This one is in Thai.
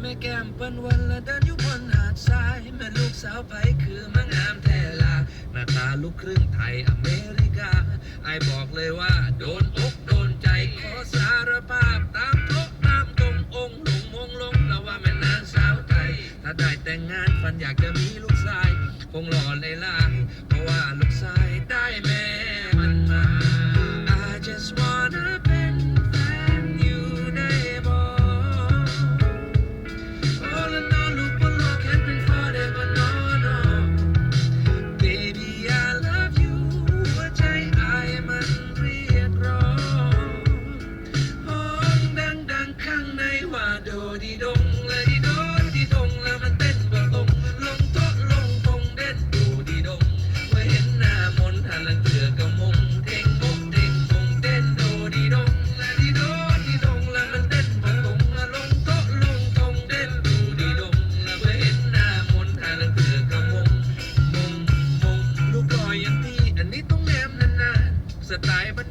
แม่แก้มเปิ้นวันละดันอยู่บนหาดทราย แม่ลูกสาวไปคือมางามแท้ลาหน้าตาลูกครึ่งไทยอเมริกา ไอบอกเลยว่า โดนอกโดนใจขอสารภาพตามโลกตามตรงองค์หลงมงลงแล้วว่าแม่นางสาวไทย ถ้าได้แต่งงานฝันอยากจะมีลูกชาย คงหล่อเลยล่ะเพราะว่า ดีดงเลยดีดงดีดงแล้วมันเต้นบ่ตรงลงโต๊ะลงตรงเด่นดูดีดงเมื่อเห็นหน้ามนหันหลังเถือกระมงเท่งมกเท่งคงเต้นดูดีดงและดีดงดีดงแล้วมันเต้นบ่ตรงลงโต๊ะลงตรงเด่นดูดีดงเมื่อเห็นหน้ามนหันหลังเถือกระมงมงมงลูกอย่างที่อันนี้ต้องแนมนานสไตล์บ้าน